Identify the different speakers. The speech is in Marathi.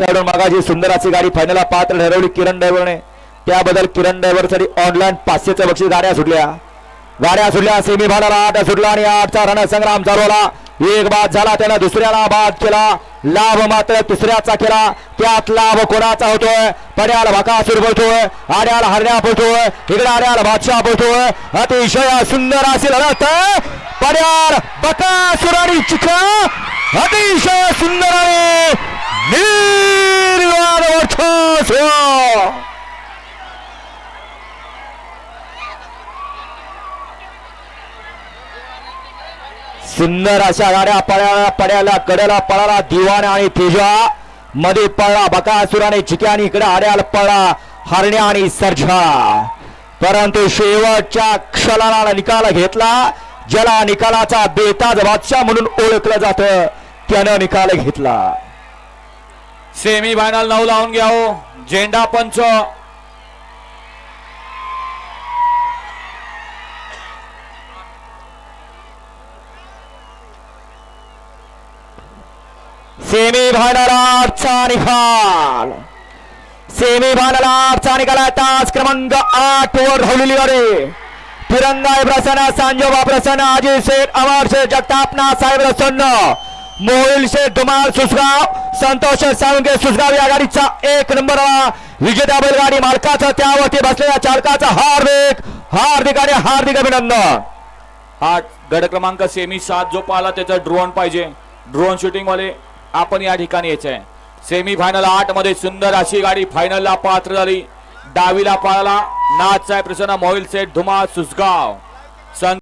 Speaker 1: काढून मगाची सुंदर अशी गाडी फायनलला पात्र ठरवली किरण ड्रायव्हरने. त्याबद्दल किरण ड्रायव्हरसाठी ऑनलाईन पाचशेच्या बक्षीस गाड्या सुटल्या. गाड्या सुटल्या सेमी भाडाला आठ सुटला आणि आठचा रणसंग्राम चालवला. एक बाद झाला त्यानं दुसऱ्याला बाद केला. लाभ मात्र तिसऱ्याचा केला. त्यात लाभ कोणाचा होतोय? पड्याला भकासूर बोलतोय आड्याला हरण्या बोलतोय इकडे आड्याला बादशाह बोलतोय. अतिशय सुंदर अशी लढत पड्याल बकासूर आणि चिखा अतिशय सुंदर वर्चस्व सुंदर अशा गाड्या पळ्याला पड्याला कड्याला पळाला दिवाण आणि तेजा. मध्ये पळला बकासूर आणि चिक्यानी इकडे आड्याला पळला हरण्या आणि सर्जा. परंतु शेवटच्या क्षणाला निकाल घेतला. ज्याला निकालाचा बेताज बादशाह म्हणून ओळखलं जात त्यानं निकाल घेतला.
Speaker 2: सेमी फायनल नऊ लावून घ्या हो. झेंडा पंच.
Speaker 1: सेमी फायनलचा निकाल. सेमी फायनलचा निकाल तास क्रमांक आठ वर धावलेली अरे तिरंगाय प्रसन्न सांजोबा प्रसन्न अजय शेठ अमर शेठ जगतापना साहेब प्रसन्न. मोहिल शेठ धुमाळ सुसगाव संतोष साळुंगे साळुंके सुसगाव या गाडीचा एक नंबर विजेता बैलगाडी मालकाचा त्यावरती बसलेल्या चालकाचा हार्दिक हार्दिक आणि हार्दिक अभिनंदन.
Speaker 2: हा गड क्रमांक सेमी सात जो पाहिला त्याचा ड्रोन पाहिजे. ड्रोन शूटिंग वाले आपण या ठिकाणी यायचं आहे. सेमी फायनल आठमध्ये सुंदर अशी गाडी फायनलला पात्र झाली. डावीला पाळला. नाच साहेब प्रसन्न मोहिल सेठ धुमा सुसगाव सं